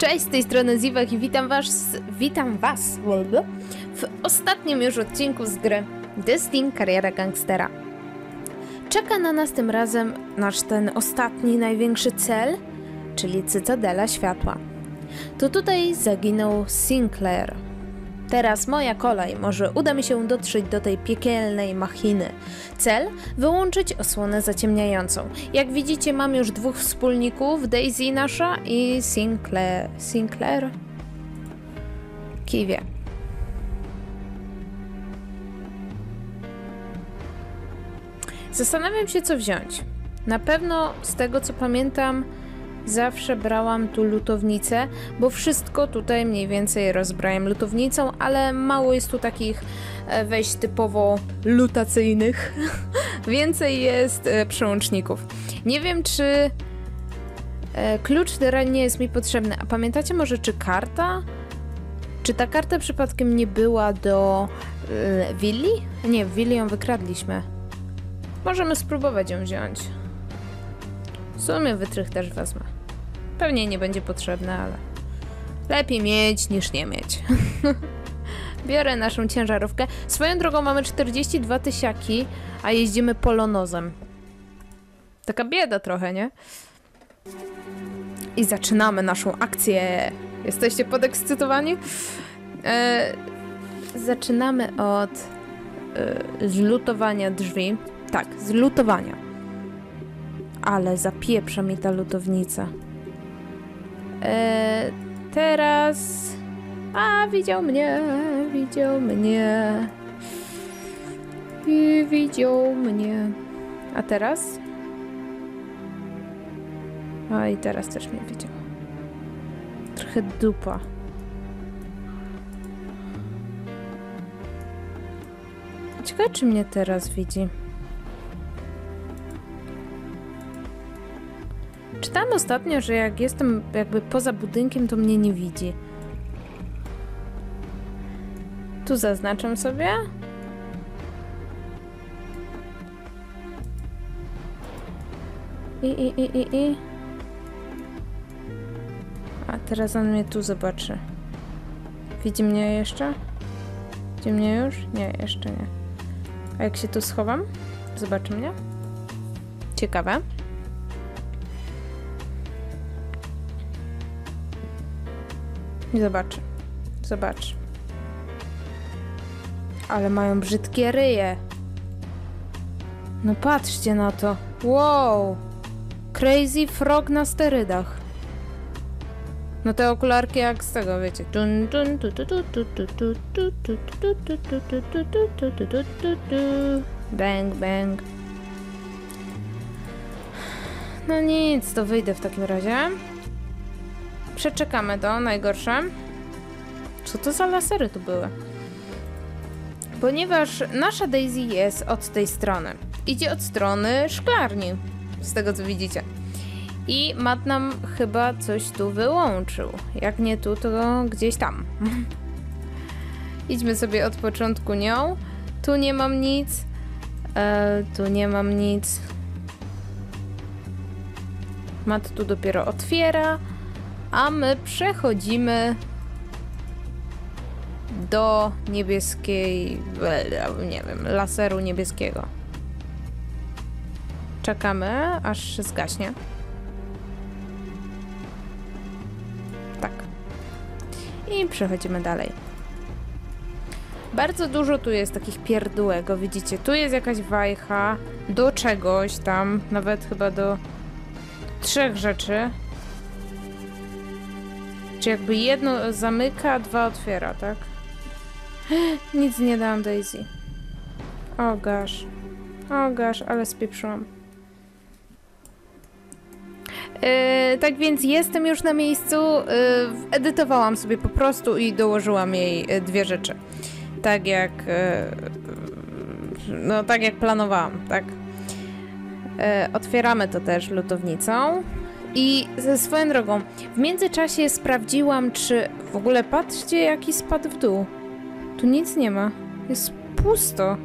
Cześć, z tej strony Ziwek i witam was, witam was w ostatnim już odcinku z gry Destiny Kariera Gangstera. Czeka na nas tym razem nasz ten ostatni, największy cel, czyli Cytadela Światła. To tutaj zaginął Sinclair, Teraz moja kolej, może uda mi się dotrzeć do tej piekielnej machiny. Cel? Wyłączyć osłonę zaciemniającą. Jak widzicie mam już dwóch wspólników, Daisy nasza i Sinclair. Sinclair? Kiwie. Zastanawiam się co wziąć. Na pewno z tego co pamiętam Zawsze brałam tu lutownicę, bo wszystko tutaj mniej więcej rozbrałem lutownicą, ale mało jest tu takich e, wejść typowo lutacyjnych. Więcej jest e, przełączników. Nie wiem, czy e, klucz teren nie jest mi potrzebny. A pamiętacie może, czy karta? Czy ta karta przypadkiem nie była do willi? Nie, w willi ją wykradliśmy. Możemy spróbować ją wziąć. W sumie wytrych też wezmę. Pewnie nie będzie potrzebne, ale lepiej mieć niż nie mieć. Biorę naszą ciężarówkę. Swoją drogą mamy 42 tysiaki, a jeździmy polonozem. Taka bieda trochę, nie? I zaczynamy naszą akcję. Jesteście podekscytowani? E, zaczynamy od e, zlutowania drzwi. Tak, zlutowania. Ale zapieprza mi ta lutownica. E, teraz... A, widział mnie, widział mnie. I widział mnie. A teraz? A i teraz też mnie widział. Trochę dupa. Ciekawe, czy mnie teraz widzi. Czytałam ostatnio, że jak jestem jakby poza budynkiem, to mnie nie widzi. Tu zaznaczam sobie. I, i, i, i, i. A teraz on mnie tu zobaczy. Widzi mnie jeszcze? Widzi mnie już? Nie, jeszcze nie. A jak się tu schowam? Zobaczy mnie? Ciekawe. I zobaczy. Zobacz. Ale mają brzydkie ryje. No patrzcie na to. Wow! Crazy Frog na sterydach. No te okularki jak z tego, wiecie. Bang, bang. No nic, to wyjdę w takim razie. Przeczekamy to, najgorsze. Co to za lasery tu były? Ponieważ nasza Daisy jest od tej strony. Idzie od strony szklarni, z tego co widzicie. I Matt nam chyba coś tu wyłączył. Jak nie tu, to gdzieś tam. Idźmy sobie od początku nią. Tu nie mam nic. E, tu nie mam nic. Matt tu dopiero otwiera a my przechodzimy do niebieskiej, nie wiem, laseru niebieskiego. Czekamy, aż się zgaśnie. Tak. I przechodzimy dalej. Bardzo dużo tu jest takich pierdółego, widzicie? Tu jest jakaś wajcha do czegoś tam, nawet chyba do trzech rzeczy. Czy jakby jedno zamyka, dwa otwiera, tak? Nic nie dałam Daisy. O gosh. O gosh, ale spieprzyłam. Yy, tak więc jestem już na miejscu. Yy, edytowałam sobie po prostu i dołożyłam jej yy, dwie rzeczy. Tak jak. no, tak jak planowałam, tak? otwieramy to też lutownicą. I ze swoją drogą, w międzyczasie sprawdziłam, czy w ogóle patrzcie, jaki spadł w dół. Tu nic nie ma. Jest pusto.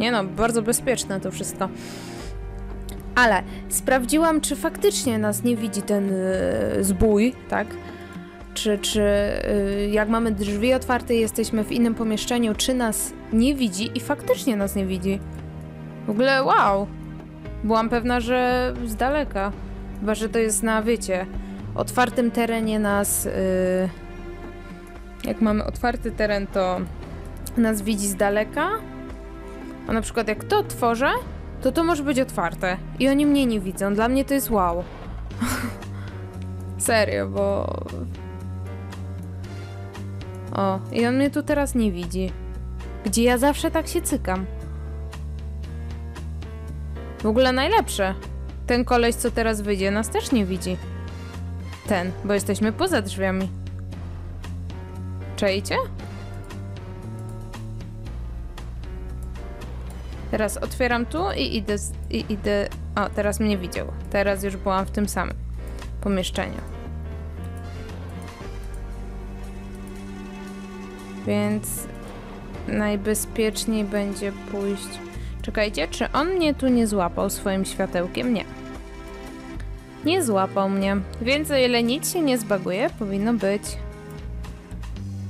Nie no, bardzo bezpieczne to wszystko. Ale sprawdziłam, czy faktycznie nas nie widzi ten yy, zbój, tak? czy, czy y, jak mamy drzwi otwarte jesteśmy w innym pomieszczeniu, czy nas nie widzi i faktycznie nas nie widzi. W ogóle wow! Byłam pewna, że z daleka. Chyba, że to jest na, wiecie, otwartym terenie nas... Yy... Jak mamy otwarty teren, to nas widzi z daleka. A na przykład jak to otworzę, to to może być otwarte. I oni mnie nie widzą. Dla mnie to jest wow. Serio, bo... O, i on mnie tu teraz nie widzi. Gdzie ja zawsze tak się cykam. W ogóle najlepsze. Ten koleś, co teraz wyjdzie, nas też nie widzi. Ten, bo jesteśmy poza drzwiami. Czejcie? Teraz otwieram tu i idę, i idę... O, teraz mnie widział. Teraz już byłam w tym samym pomieszczeniu. Więc najbezpieczniej będzie pójść... Czekajcie, czy on mnie tu nie złapał swoim światełkiem? Nie. Nie złapał mnie, więc o ile nic się nie zbaguje, powinno być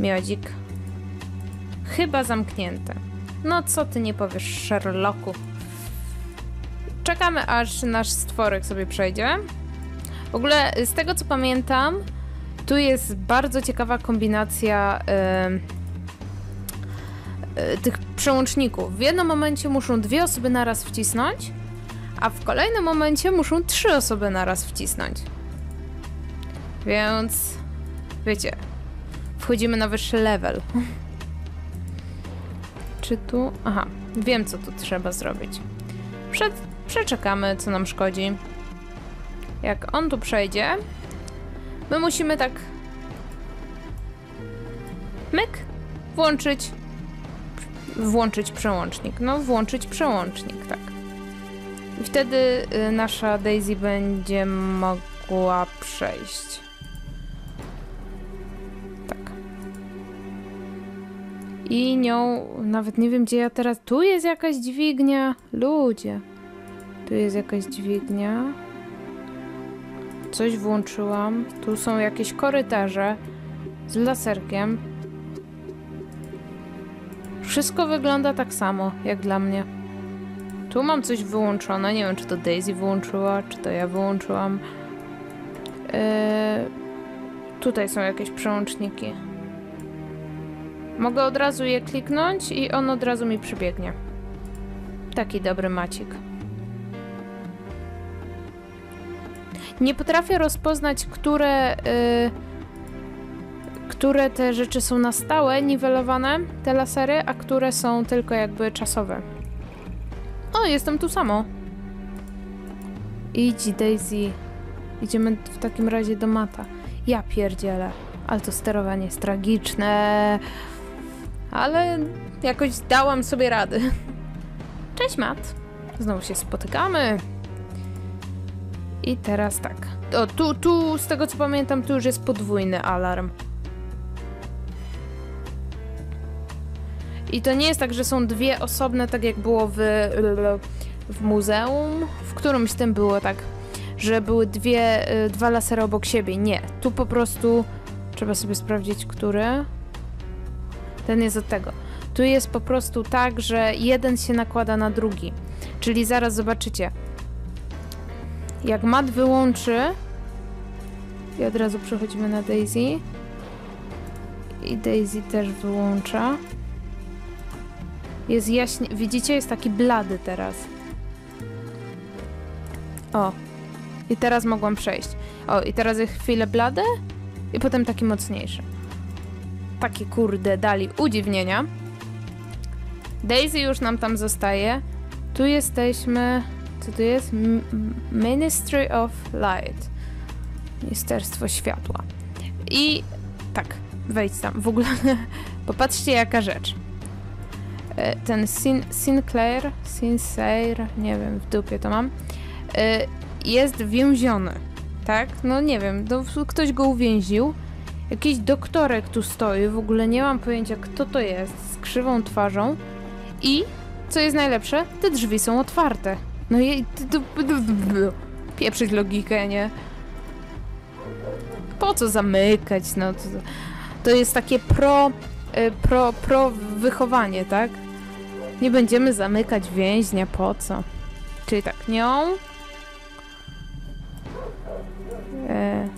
miodzik. Chyba zamknięte. No co ty nie powiesz, Sherlocku? Czekamy, aż nasz stworek sobie przejdzie. W ogóle, z tego co pamiętam, tu jest bardzo ciekawa kombinacja yy, yy, tych przełączników. W jednym momencie muszą dwie osoby naraz wcisnąć, a w kolejnym momencie muszą trzy osoby naraz wcisnąć. Więc, wiecie, wchodzimy na wyższy level. Czy tu... Aha, wiem co tu trzeba zrobić. Przed... Przeczekamy, co nam szkodzi. Jak on tu przejdzie, my musimy tak... Myk! Włączyć... Włączyć przełącznik. No, włączyć przełącznik, tak. I wtedy y, nasza Daisy będzie mogła przejść. I nią, nawet nie wiem gdzie ja teraz, tu jest jakaś dźwignia, ludzie. Tu jest jakaś dźwignia. Coś włączyłam. Tu są jakieś korytarze z laserkiem. Wszystko wygląda tak samo, jak dla mnie. Tu mam coś wyłączone. Nie wiem, czy to Daisy wyłączyła, czy to ja wyłączyłam. Yy... Tutaj są jakieś przełączniki. Mogę od razu je kliknąć i on od razu mi przybiegnie. Taki dobry macik. Nie potrafię rozpoznać, które, yy, które te rzeczy są na stałe, niwelowane, te lasery, a które są tylko jakby czasowe. O, jestem tu samo. Idź, Daisy. Idziemy w takim razie do mata. Ja pierdzielę. Ale to sterowanie jest tragiczne ale jakoś dałam sobie rady. Cześć, Matt. Znowu się spotykamy. I teraz tak. O, tu, tu, z tego co pamiętam, tu już jest podwójny alarm. I to nie jest tak, że są dwie osobne, tak jak było w, w muzeum. W którymś tym było tak, że były dwie, dwa lasery obok siebie. Nie, tu po prostu trzeba sobie sprawdzić, które. Ten jest od tego. Tu jest po prostu tak, że jeden się nakłada na drugi. Czyli zaraz zobaczycie. Jak mat wyłączy i od razu przechodzimy na Daisy. I Daisy też wyłącza. Jest jaśnie... Widzicie? Jest taki blady teraz. O. I teraz mogłam przejść. O, i teraz jest chwilę blady i potem taki mocniejszy takie kurde dali udziwnienia. Daisy już nam tam zostaje. Tu jesteśmy... Co tu jest? M Ministry of Light. Ministerstwo Światła. I tak, wejdź tam. W ogóle popatrzcie jaka rzecz. E, ten Sin Sinclair, Sinclair, nie wiem, w dupie to mam, e, jest więziony. Tak? No nie wiem, no, ktoś go uwięził Jakiś doktorek tu stoi, w ogóle nie mam pojęcia kto to jest, z krzywą twarzą. I, co jest najlepsze, te drzwi są otwarte. No i... Pieprzyć logikę, nie? po co zamykać, no to, to jest takie pro, y, pro, pro wychowanie, tak? Nie będziemy zamykać więźnia, po co? Czyli tak, nią. E,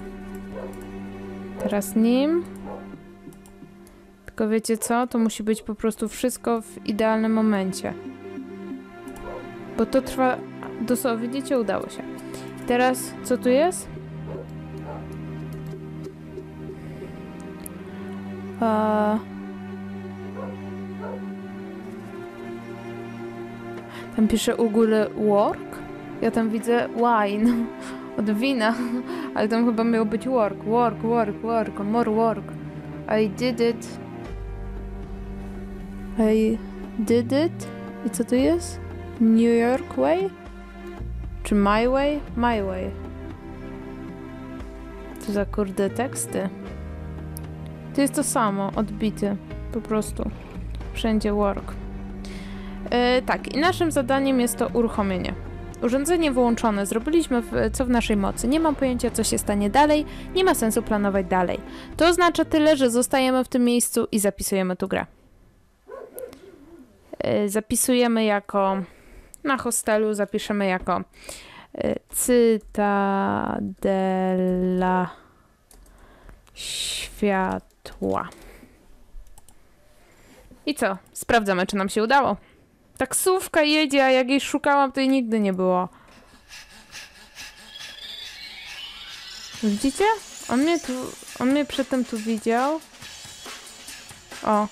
teraz nim. Tylko wiecie co? To musi być po prostu wszystko w idealnym momencie. Bo to trwa... Dosłownie, widzicie, udało się. Teraz, co tu jest? A... Tam pisze u góry work. Ja tam widzę wine. Od wina. Ale tam chyba miał być work. Work, work, work. More work. I did it. I did it. I co to jest? New York Way? Czy My Way? My Way. Co za kurde teksty. To jest to samo, odbity. Po prostu. Wszędzie work. E, tak, i naszym zadaniem jest to uruchomienie. Urządzenie wyłączone, zrobiliśmy w, co w naszej mocy. Nie mam pojęcia, co się stanie dalej, nie ma sensu planować dalej. To oznacza tyle, że zostajemy w tym miejscu i zapisujemy tu grę. E, zapisujemy jako. Na hostelu zapiszemy jako e, Cytadela Światła. I co? Sprawdzamy, czy nam się udało. Taksówka jedzie, a jak jej szukałam, to jej nigdy nie było. Widzicie? On mnie tu, on mnie przedtem tu widział. O.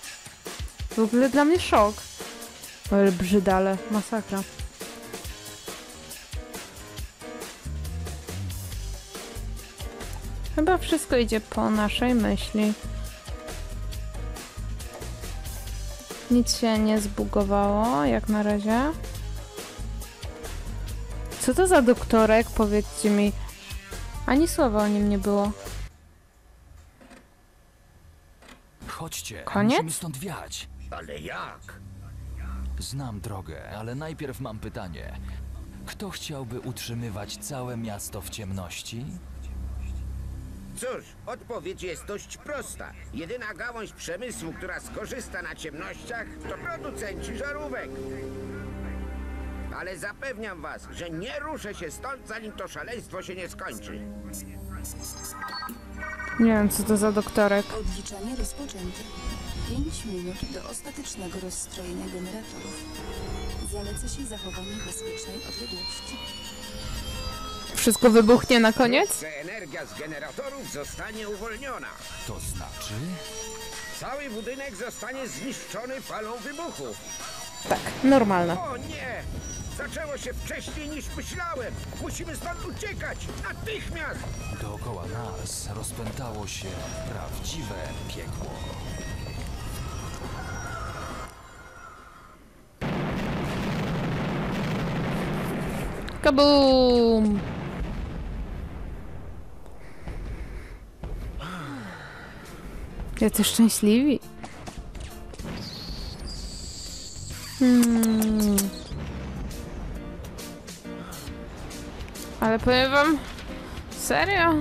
W ogóle dla mnie szok. Ale brzydale, masakra. Chyba wszystko idzie po naszej myśli. Nic się nie zbugowało, jak na razie. Co to za doktorek? Powiedzcie mi. Ani słowa o nim nie było. Chodźcie, Koniec? musimy stąd wiać. Ale jak? Znam drogę, ale najpierw mam pytanie. Kto chciałby utrzymywać całe miasto w ciemności? Cóż, odpowiedź jest dość prosta. Jedyna gałąź przemysłu, która skorzysta na ciemnościach, to producenci żarówek. Ale zapewniam was, że nie ruszę się stąd, zanim to szaleństwo się nie skończy. Nie wiem, co to za doktorek. Odliczanie rozpoczęte. 5 minut do ostatecznego rozstrojenia generatorów. Zaleca się zachowanie bezpiecznej odległości. Wszystko wybuchnie na koniec? Energia z generatorów zostanie uwolniona. To znaczy? Cały budynek zostanie zniszczony falą wybuchów. Tak, normalne. O nie! Zaczęło się wcześniej niż myślałem. Musimy stąd uciekać. Natychmiast! Dookoła nas rozpętało się prawdziwe piekło. Kabum! Jacy szczęśliwi. Hmm. Ale powiem wam, serio?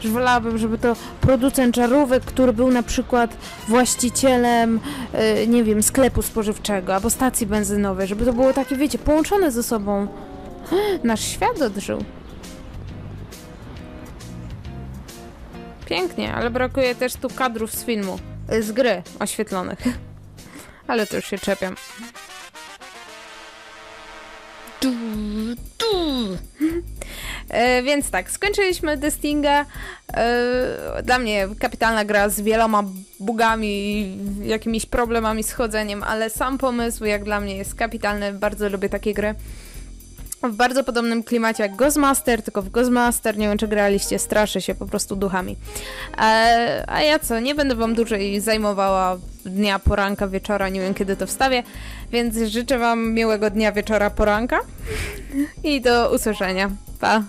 Że wolałabym, żeby to producent żarówek, który był na przykład właścicielem, y, nie wiem, sklepu spożywczego albo stacji benzynowej, żeby to było takie, wiecie, połączone ze sobą. Nasz świat odżył. Pięknie, ale brakuje też tu kadrów z filmu, z gry oświetlonych. Ale to już się czepiam. Tu, tu. E, więc tak, skończyliśmy Destinga. E, dla mnie kapitalna gra z wieloma bugami i jakimiś problemami z chodzeniem, ale sam pomysł jak dla mnie jest kapitalny. Bardzo lubię takie gry. W bardzo podobnym klimacie jak Ghostmaster, tylko w Ghostmaster, nie wiem czy graliście, straszę się po prostu duchami. E, a ja co, nie będę wam dłużej zajmowała dnia, poranka, wieczora, nie wiem kiedy to wstawię, więc życzę wam miłego dnia, wieczora, poranka i do usłyszenia. Pa!